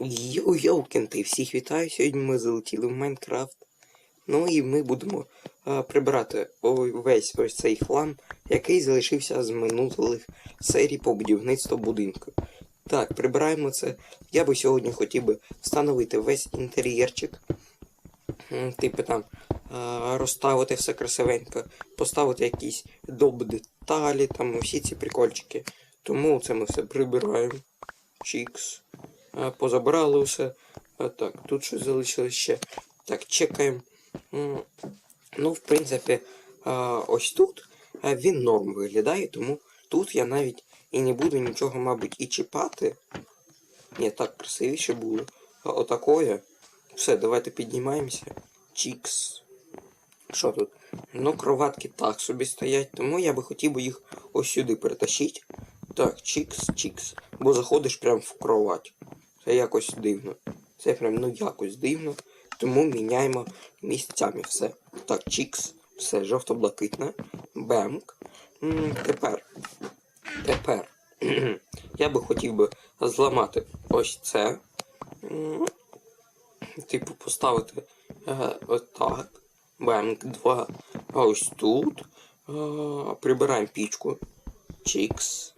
Йоу-йоу, кенти, всіх вітаю. Сьогодні ми залетіли в Майнкрафт. Ну і ми будемо а, прибирати ой, весь ось цей хлам, який залишився з минулих серій по будівництву будинку. Так, прибираємо це. Я би сьогодні хотів би встановити весь інтер'єрчик. Типу там розставити все красивенько, поставити якісь доб деталі, там усі ці прикольчики. Тому це ми все прибираємо. Чікс. А, Позабирали все. Так, тут щось залишилось ще. Так, чекаємо. Ну, в принципі, ось тут він норм виглядає, тому тут я навіть і не буду нічого, мабуть, і чіпати. Ні, так красивіше було. А отакое. Все, давайте піднімаємося. Чікс. Що тут? Ну, кроватки так собі стоять, тому я би хотів би їх ось сюди перетащити. Так, чікс, чікс. Бо заходиш прямо в кровать. Це якось дивно. Це прям ну якось дивно. Тому міняємо місцями все. Так, чікс, все, жовто-блакитне. Бемк. Тепер. Тепер. Я би хотів би зламати ось це. Типу, поставити е, отак. Бемк 2. А ось тут. Е, прибираємо пічку. Чікс.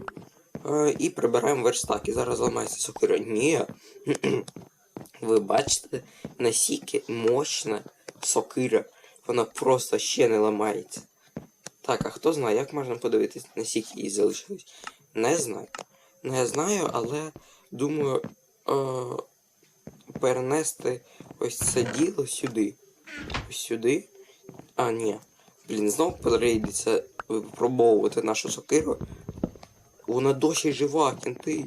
Е, і прибираємо верстак. І зараз ламається сокира. Ні. Ви бачите, наскільки мощна сокира. Вона просто ще не ламається. Так, а хто знає, як можна подивитись, наскільки її залишилось? Не знаю. Не знаю, але думаю е- перенести ось це діло сюди. Ось сюди. А, ні. Блін, знову прийдеться випробовувати нашу сокиру. Вона досі жива, кінти.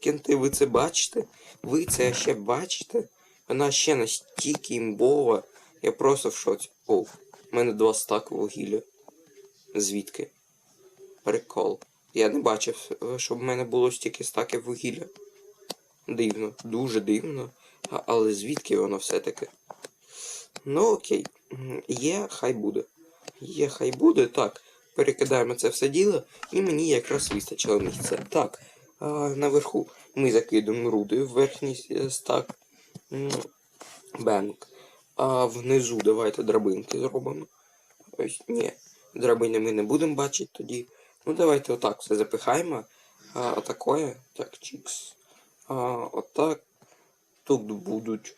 Кінти, ви це бачите? Ви це ще бачите? Вона ще настільки імбова. Я просто в шоці. О, в мене два стаки вугілля. Звідки? Прикол. Я не бачив, щоб в мене було стільки стаків вугілля. Дивно, дуже дивно. А- але звідки воно все-таки? Ну окей. Є, хай буде. Є, хай буде. Так. Перекидаємо це все діло, і мені якраз вистачило місця. Так. А, наверху ми закидуємо руди в верхній е, стак. Бенк. А внизу давайте драбинки зробимо. Ось, ні. Драбини ми не будемо бачити тоді. Ну давайте отак все запихаємо. А, отакое. Так, чікс. А, отак. Тут будуть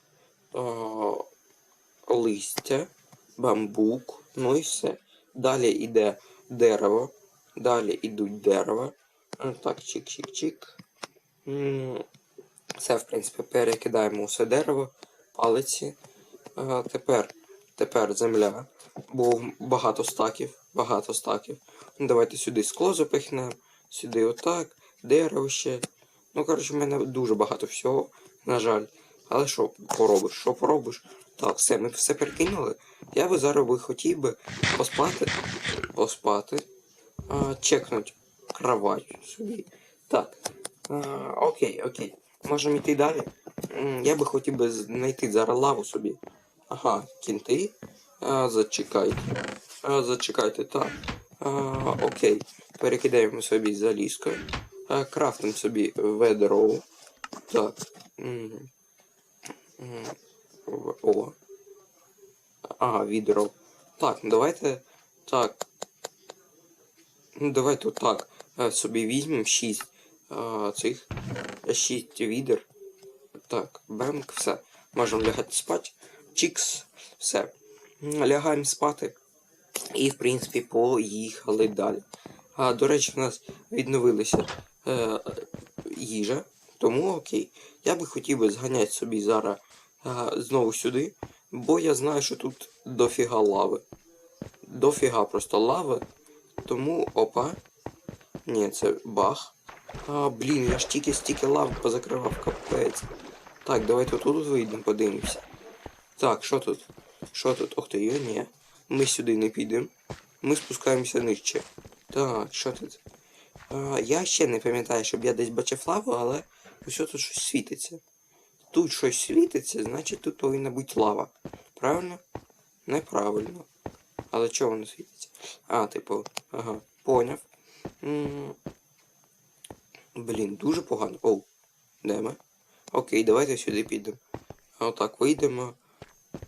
а, листя, бамбук, ну і все. Далі йде дерево. Далі йдуть дерева. А, Так, чик-чик-чик. Все, в принципі, перекидаємо усе дерево, палиці. Тепер, тепер земля. Бо багато стаків, багато стаків. Ну, давайте сюди скло запихнемо, сюди отак, дерево ще. Ну, коротше, в мене дуже багато всього, на жаль. Але що поробиш? Що поробиш? Так, все, ми все перекинули. Я би зараз би хотів би поспати. Поспати. А, чекнуть кровать собі. Так. А, окей, окей. Можемо йти далі. Я би хотів би знайти зараз лаву собі. Ага, кінти. А, зачекайте. А, зачекайте, так. А, окей. Перекидаємо собі залізко. А, крафтимо собі ведро. Так. О. Ага, відро. Так, давайте. Так. Ну, давайте отак. е, Собі візьмемо 6 цих 6 відер. Так, бемк, все. Можемо лягати спати. Чікс, все. Лягаємо спати. І, в принципі, поїхали далі. А, до речі, в нас відновилася е, їжа. Тому окей. Я би хотів би зганяти собі зараз е, знову сюди, бо я знаю, що тут дофіга лави. Дофіга просто лави. Тому опа. Ні, це бах. А, блін, я ж тільки стільки лав позакривав капець. Так, давайте тут вийдемо, подивимося. Так, що тут? Що тут? Ох ти, йо, ні. Ми сюди не підемо. Ми спускаємося нижче. Так, що тут? А, я ще не пам'ятаю, щоб я десь бачив лаву, але ось тут щось світиться. Тут щось світиться, значить тут повинна бути лава. Правильно? Неправильно. Але чого воно світиться? А, типу, ага, поняв. Блін, дуже погано. Оу, де ми? Окей, давайте сюди підемо. Отак, вийдемо.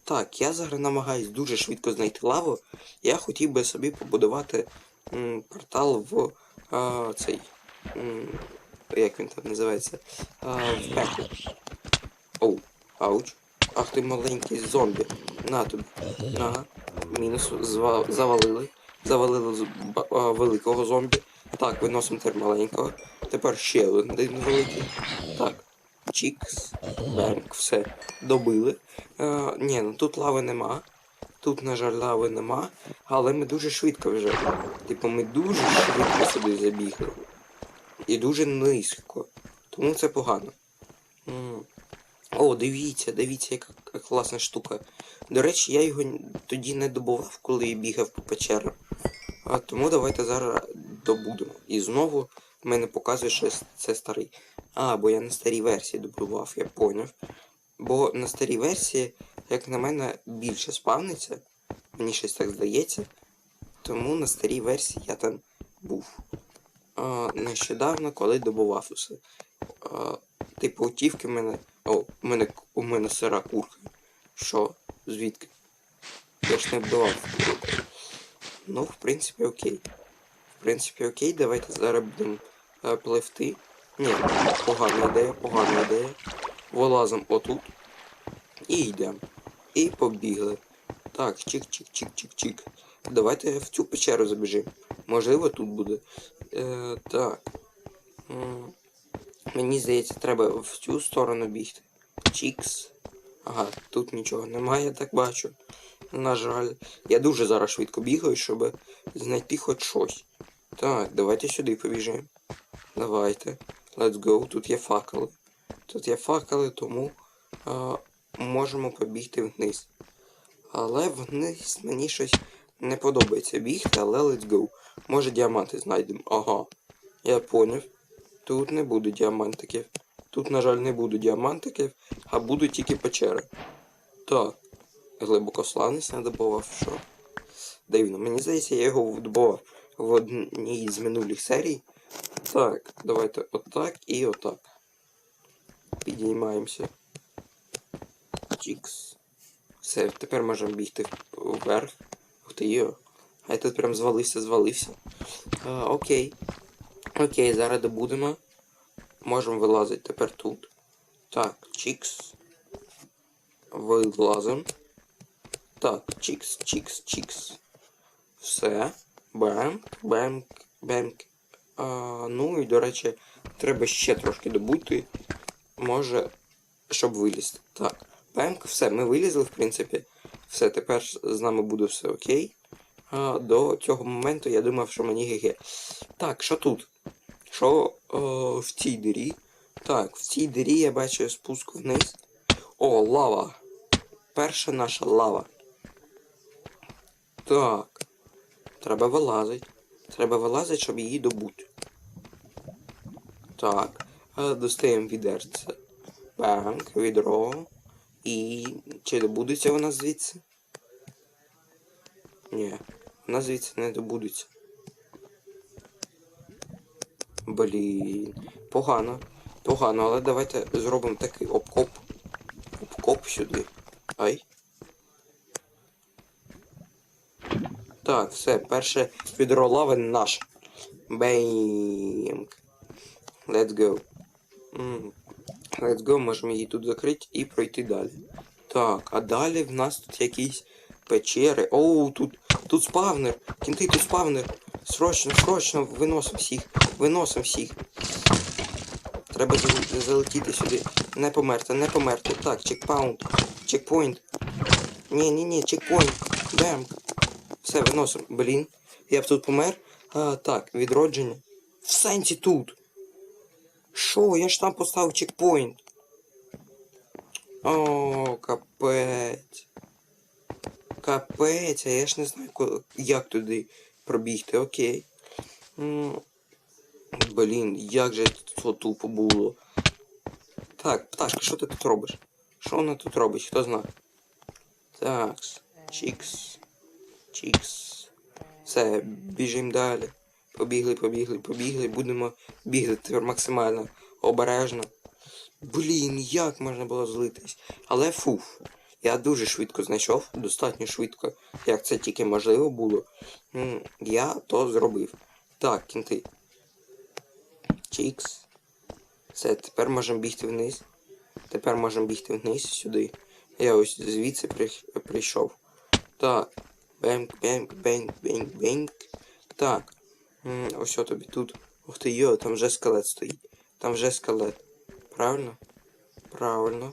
Так, я зараз намагаюсь дуже швидко знайти лаву. Я хотів би собі побудувати м, портал в а, цей. М, як він там називається? А, в пекло. Оу, ауч. Ах ти маленький зомбі. На тобі. Ага. Мінус завалили. Завалили а, великого зомбі. Так, виносимо тепер маленького. Тепер ще один великий. Так. Чікс. Бенк, все. Добили. Е, ні, ну тут лави нема. Тут, на жаль, лави нема. Але ми дуже швидко вже. Типу, ми дуже швидко сюди забігли. І дуже низько. Тому це погано. О, дивіться, дивіться, яка класна штука. До речі, я його тоді не добував, коли бігав по печерам. А тому давайте зараз добудемо. І знову мене показує, що це старий. А, бо я на старій версії добував, я поняв. Бо на старій версії, як на мене, більше спавниться. Мені щось так здається. Тому на старій версії я там був. Нещодавно, коли добував усе. Типу, утівки в мене. О, у мене, у мене сира курка. Що? Звідки? Я ж не вбивав. Ну, в принципі, окей. В принципі, окей, давайте зараз будемо е, пливти. Ні, погана ідея, погана ідея. Вилазимо отут. І йдемо. І побігли. Так, чик-чик-чик-чик-чик. Давайте в цю печеру забіжимо. Можливо, тут буде. Е, так. Мені здається, треба в цю сторону бігти. Чікс. Ага, тут нічого немає, так бачу. На жаль. Я дуже зараз швидко бігаю, щоб знайти хоч щось. Так, давайте сюди побіжимо. Давайте. Let's go. Тут є факели. Тут є факели, тому а, можемо побігти вниз. Але вниз мені щось не подобається бігти, але let's go. Може діаманти знайдемо. Ага. Я поняв. Тут не буде діамантиків. Тут, на жаль, не буде діамантиків, а будуть тільки печери. Так. Глибокославність не добував, що. Дивно, мені здається, я його добував в одній з минулих серій. Так, давайте отак і отак. Підіймаємося. Чікс. Все, тепер можемо бігти вверх. Ух ти йо. А я тут прям звалився, звалився. А, окей. Окей, зараз добудемо. Можемо вилазити тепер тут. Так, чікс. Вилазимо. Так, чікс, чікс, чікс. Все. Бемк, бемк, бемк. А, ну і, до речі, треба ще трошки добути. Може, щоб вилізти. Так. Бемк, все, ми вилізли, в принципі. Все, тепер з нами буде все окей. А, до цього моменту я думав, що мені ГГ. Так, що тут? Що о, в цій дирі? Так, в цій дирі я бачу спуск вниз. О, лава. Перша наша лава. Так. Треба вилазити. Треба вилазити, щоб її добути. Так. е, Достаємо відерце. Банк, відро. І. Чи добудеться вона звідси? Ні, вона звідси не добудеться. Блін. Погано. Погано, але давайте зробимо такий обкоп. Обкоп сюди. Ай. Так, все, перше відро лави наше. Беймк. Let's go. М, Let's go, можемо її тут закрити і пройти далі. Так, а далі в нас тут якісь печери. Оу, тут, тут спавнер. Кінти, тут спавнер. Срочно, срочно, виносимо всіх. Виносимо всіх. Треба залетіти сюди. Не померти, не померти. Так, чекпаунт. Чекпоінт. Ні, ні, ні, чекпоінт. Бем. Все, виносимо. Блін. Я б тут помер. А, так, відродження. В сенсі тут. Що? Я ж там поставив чекпоінт. О, капець. Капець, а я ж не знаю, як туди пробігти, окей. Блін, як же це тупо було. Так, пташка, що ти тут робиш? Що вона тут робить? Хто знає? Так, чікс. Чікс. Все, біжимо далі. Побігли, побігли, побігли. Будемо бігти тепер максимально обережно. Блін, як можна було злитись? Але фуф. Я дуже швидко знайшов, достатньо швидко, як це тільки можливо було. Я то зробив. Так, кінти. Чікс. Все, тепер можемо бігти вниз. Тепер можемо бігти вниз сюди. Я ось звідси прийшов. Так. Бенк, бенк, бенк, бенк, бенк. Так. Ось що тобі тут. Ух ти йо, там вже скелет стоїть. Там вже скелет. Правильно? Правильно.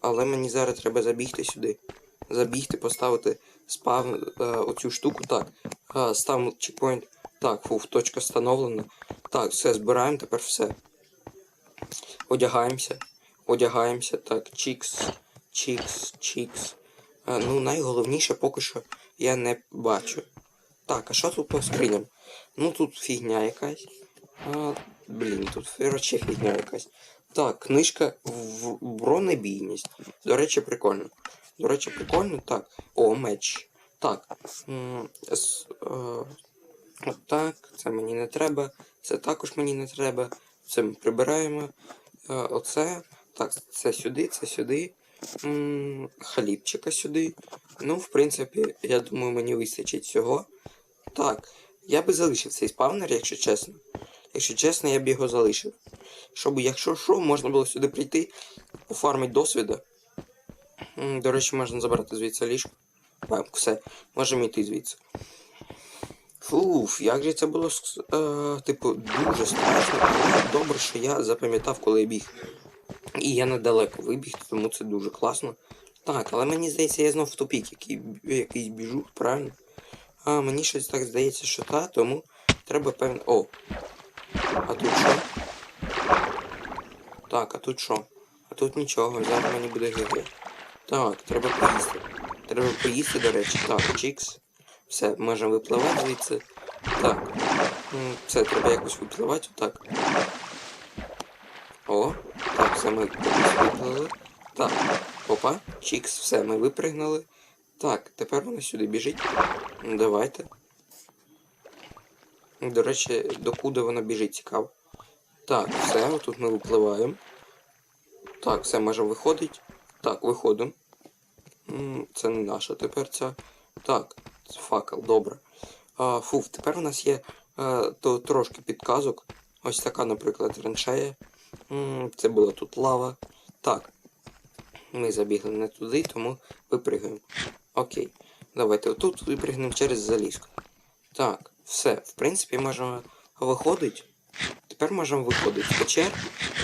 Але мені зараз треба забігти сюди. Забігти, поставити спав е, оцю штуку. Так. Е, ставимо чекпоінт. Так, фуф, точка встановлена. Так, все, збираємо тепер все. Одягаємося. Одягаємося. Так, чікс, чікс, чікс. Е, ну, найголовніше поки що я не бачу. Так, а що тут по скриням? Ну тут фігня якась. А, блін, тут короче фігня якась. Так, книжка в бронебійність. До речі, прикольно. До речі, прикольно. Так. О, меч. Так. е, так, це мені не треба. Це також мені не треба. Це ми прибираємо. Е, оце. Так, це сюди, це сюди. Хлібчика сюди. Ну, в принципі, я думаю, мені вистачить цього. Так, я би залишив цей спавнер, якщо чесно. Якщо чесно, я б його залишив. Щоб, якщо що, можна було сюди прийти, пофармити досвіда. До речі, можна забрати звідси ліжко. Так, все, можемо йти звідси. Фуф, як же це було е, типу, дуже страшно. Добре, що я запам'ятав, коли я біг. І я недалеко вибіг, тому це дуже класно. Так, але мені здається, я знов в тупік, який, якийсь біжу, правильно? А мені щось так здається, що та, тому треба певно. О! А тут що? Так, а тут що? А тут нічого, зараз мені буде ГГ. Так, треба поїсти. Треба поїсти, до речі. Так, чікс. Все, можемо випливати звідси. Так. М, Це треба якось випливати, отак. О, так, все ми виплили. Так, опа, чікс, все, ми випригнули. Так, тепер вона сюди біжить. Давайте. До речі, докуди вона біжить, цікаво. Так, все, отут ми випливаємо. Так, все, можемо виходить. Так, виходимо. Це не наша тепер ця. Так, це факел, добре. А, фуф, тепер у нас є е, то трошки підказок. Ось така, наприклад, траншея. Це була тут лава. Так. Ми забігли не туди, тому випригаємо. Окей. Давайте отут випригнемо через залізку. Так, все. В принципі, можемо виходити. Тепер можемо виходити з печер.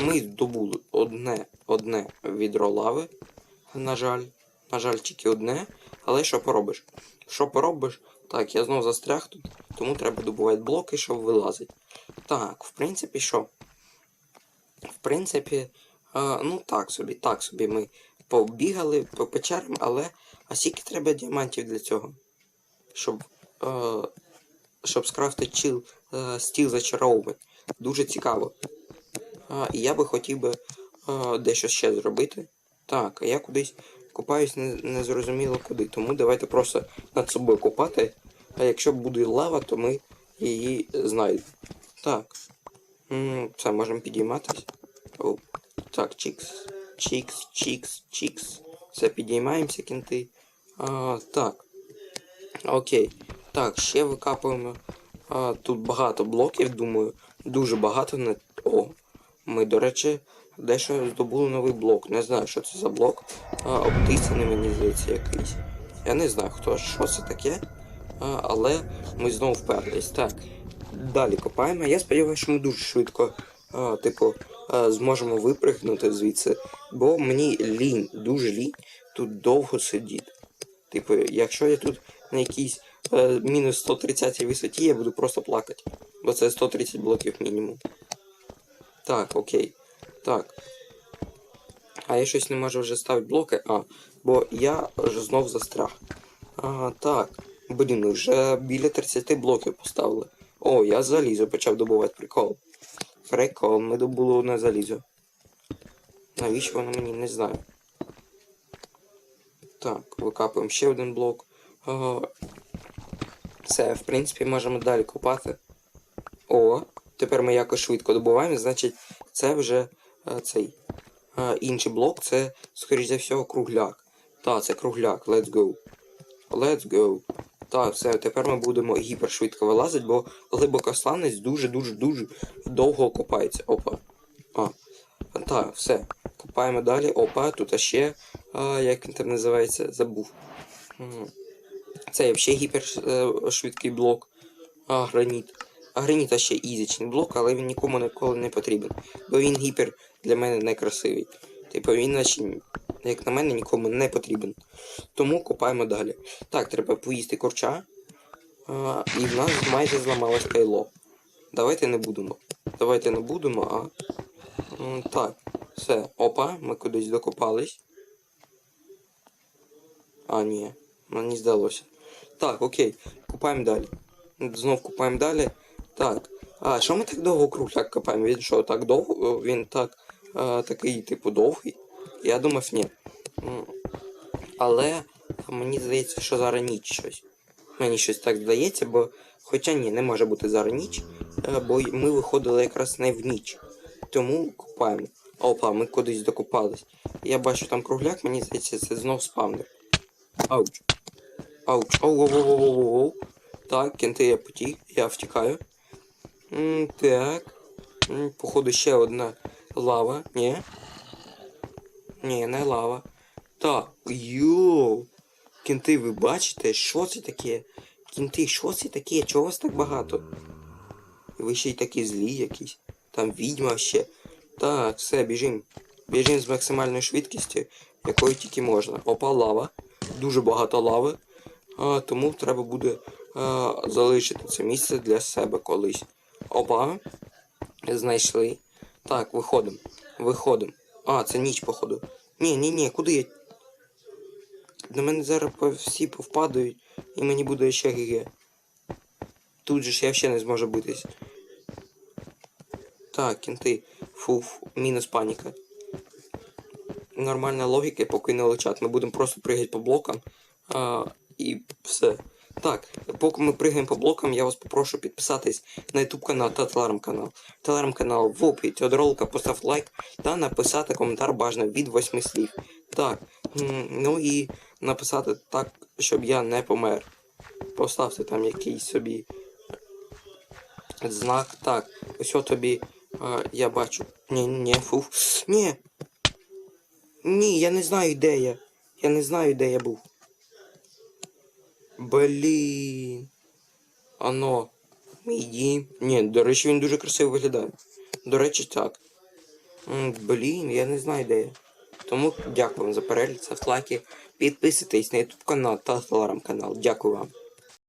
Ми здобули одне, одне відро лави. На жаль. На жаль, тільки одне. Але що поробиш? Що поробиш? Так, я знов застряг тут, тому треба добувати блоки, щоб вилазити. Так, в принципі, що? В принципі, е, ну так собі, так собі ми побігали по печерам, але а скільки треба діамантів для цього? Щоб, е, щоб скрафтити чіл, е, стіл зачаровувань. Дуже цікаво. А, і я би хотів би е, дещо ще зробити. Так, а я кудись копаюсь не, не куди. Тому давайте просто над собою копати. А якщо буде лава, то ми її знайдемо. Так. Все, можемо підійматись. Так, чікс. Чікс, чікс, чікс. Все, підіймаємося, кінти. А, так. Окей. Так, ще викапуємо. А, тут багато блоків, думаю. Дуже багато не. О. Ми, до речі, дещо здобули новий блок. Не знаю, що це за блок. А, обтисаний, мені здається, якийсь. Я не знаю, хто що це таке. А, але ми знову вперлись. Так. Далі копаємо. Я сподіваюся, що ми дуже швидко, а, типу, а, зможемо випригнути звідси. Бо мені лінь, дуже лінь тут довго сидіти. Типу, якщо я тут на якійсь е, мінус 130 висоті, я буду просто плакати. Бо це 130 блоків мінімум. Так, окей. Так. А я щось не можу вже ставити блоки. А, бо я вже знов застряг. А, так. Блін, вже біля 30 блоків поставили. О, я залізо почав добувати прикол. Прикол, ми добули одне залізо. Навіщо воно мені не знаю. Так, викапуємо ще один блок. Все, в принципі, можемо далі копати. О, тепер ми якось швидко добуваємо, значить, це вже е, цей. а, інший блок, це, скоріш за всього, кругляк. Та, це кругляк. Let's go. Let's go. Так, все, тепер ми будемо гіпершвидко вилазити, бо глибокосланець дуже-дуже дуже довго копається. Опа. А. Так, все. Копаємо далі. Опа, тут ще. А, як він там називається? Забув. Це взагалі гіпершвидкий блок. А, граніт. А граніт ще ізичний блок, але він нікому ніколи не потрібен. Бо він гіпер для мене некрасивий. Типу він, наче, як на мене, нікому не потрібен. Тому копаємо далі. Так, треба поїсти корча. А, і в нас майже зламалось кайло. Давайте не будемо. Давайте не будемо, а. Так, все. Опа, ми кудись докопались. А, ні, мені здалося. Так, окей, купаємо далі. Знов купаємо далі. Так. А, що ми так довго кругляк копаємо? Він що, так довго? Він так. А, такий, типу, довгий? Я думав, ні. Але мені здається, що зараз ніч щось. Мені щось так здається, бо. Хоча ні, не може бути зараз ніч, е, бо ми виходили якраз не в ніч. Тому купаємо. Опа, ми кудись докопались. Я бачу там кругляк, мені здається, це знов спавнер. Ауч. Ауч. Оу, оу, оу, оу, оу, оу. Так, кенти я потік, я втікаю. М, так. М, походу ще одна лава. Ні. Ні, не лава. Так, йоу. Кінти, ви бачите, що це таке? Кінти, що це таке? Чого вас так багато? Ви ще й такі злі якісь. Там відьма ще. Так, все, біжим. Біжим з максимальною швидкістю, якою тільки можна. Опа, лава. Дуже багато лави. Тому треба буде залишити це місце для себе колись. Опа. Знайшли. Так, виходимо. Виходимо. А, це ніч, походу. Ні, ні, ні, куди я? На мене зараз всі повпадають, і мені буде ще ГГ. Тут же ж я ще не зможу битись. Так, кінти. Фу, фу, мінус паніка. Нормальна логіка, не лечат. Ми будемо просто пригати по блокам. А, і все. Так, поки ми пригаємо по блокам, я вас попрошу підписатись на YouTube канал та телеграм-канал. Телеграм-канал в описі до ролика постав лайк та написати коментар бажано від восьми слів. Так, ну і написати так, щоб я не помер. Поставте там якийсь собі знак. Так, ось тобі а, я бачу. Ні, ні, фу. Ні. Ні, я не знаю, де я. Я не знаю, де я був. Блін. Ано. Мій дім. Ні, до речі, він дуже красиво виглядає. До речі, так. Блін, я не знаю, де я. Тому дякую вам за перегляд, ставте лайки, підписуйтесь на YouTube канал та телеграм канал. Дякую вам.